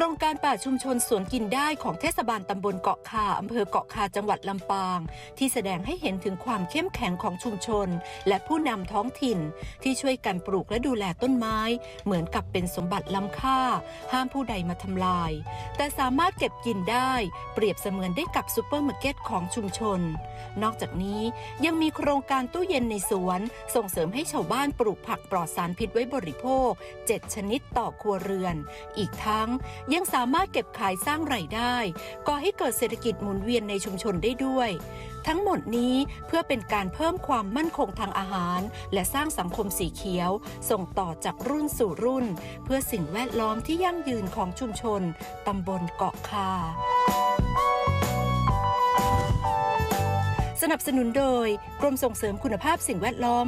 ครงการป่าชุมชนสวนกินได้ของเทศบาลตำบลเกาะคาอำเภอเกาะคาจังหวัดลำปาง ที่แสดงให้เห็นถึงความเข้มแข็งของชุมชน และผู้นำท้องถิ่น ที่ช่วยกันปลูกและดูแลต้นไม้ เหมือนกับเป็นสมบัติล้ำค่า ห้ามผู้ใดมาทำลาย แต่สามารถเก็บกินได้ เปรียบเสมือนได้กับซูเปอร์มาร์เก็ตของชุมชน นอกจากนี้ยังมีโครงการตู้เย็นในสวน ส่งเสริมให้ชาวบ้านปลูกผักปลอดสารพิษไว้บริโภค 7 ชนิดต่อครัวเรือน อีกทั้งยังสามารถเก็บขายสร้างรายได้ก่อให้เกิดเศรษฐกิจหมุนเวียนในชุมชนได้ด้วย ทั้งหมดนี้เพื่อเป็นการเพิ่มความมั่นคงทางอาหาร และสร้างสังคมสีเขียว ส่งต่อจากรุ่นสู่รุ่น เพื่อสิ่งแวดล้อมที่ยั่งยืนของชุมชนตำบลเกาะคาสนับสนุนโดย กรมส่งเสริมคุณภาพสิ่งแวดล้อม